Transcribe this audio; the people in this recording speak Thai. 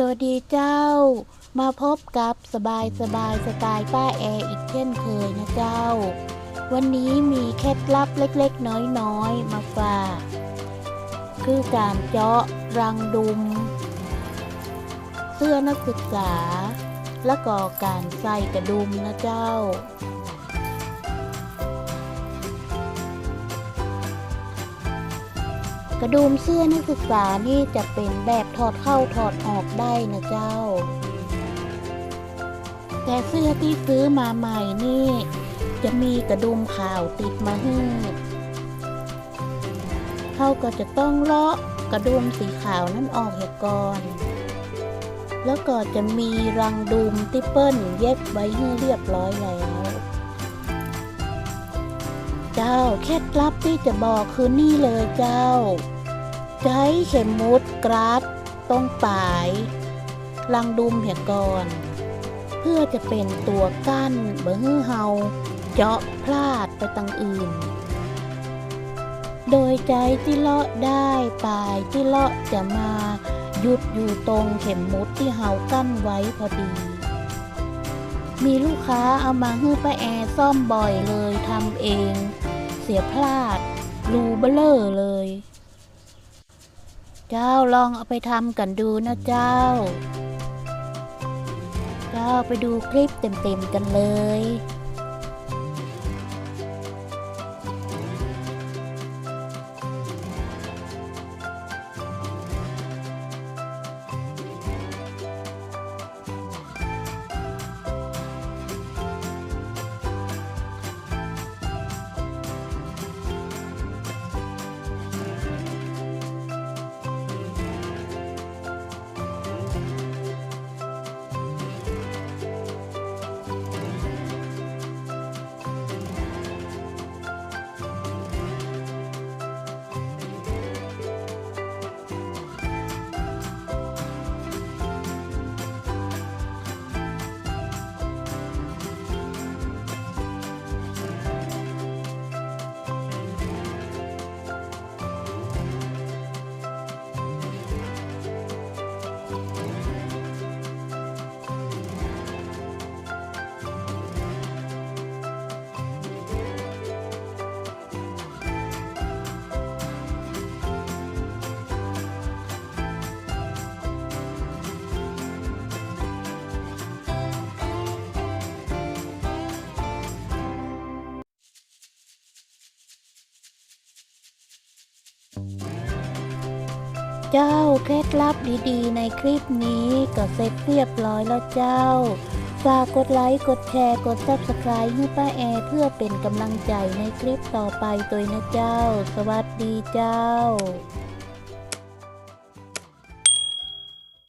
สวัสดีเจ้า มาพบกับสบายสบายสไตล์ป้าแอร์อีกเช่นเคยนะเจ้า วันนี้มีเคล็ดลับเล็กๆ น้อยๆ มาฝากคือการเจาะรังดุม เสื้อนักศึกษา และก็การใส่กระดุมนะเจ้า กระดุมเสื้อนักศึกษานี่จะเป็นแบบถอดเข้าถอดออกได้นะเจ้า แต่เสื้อที่ซื้อมาใหม่นี่ จะมีกระดุมขาวติดมาให้เขาก็จะต้องเลาะกระดุมสีขาวนั้นออกเหก่อน แล้วก็จะมีรังดุมที่เปิ้ลเย็บไว้ให้เรียบร้อยแล้ว เจ้าเคล็ดลับที่จะบอกคือนี่เลยเจ้า ใช้เข็มมุดกราดตรงปลายรังดุมเหียก่อนเพื่อจะเป็นตัวกั้นเบื้อเฮาเจาะพลาดไปตังอื่น โดยใจที่เลาะได้ปลายที่เลาะจะมาหยุดอยู่ตรงเข็มมุดที่เฮากั้นไว้พอดี มีลูกค้าเอามาให้ป้าแอซ่อมบ่อยเลยทำเอง เสียพลาดรูเบลอเลย เจ้าลองเอาไปทำกันดูนะเจ้า เจ้าไปดูคลิปเต็มๆกันเลย เจ้าเคล็ดลับดีๆ ในคลิปนี้ก็เสร็จเรียบร้อยแล้วเจ้า ฝากกดไลค์ กดแชร์ กด Subscribe ให้ป้าแอร์เพื่อเป็นกำลังใจในคลิปต่อไปตัวนะเจ้า สวัสดีเจ้า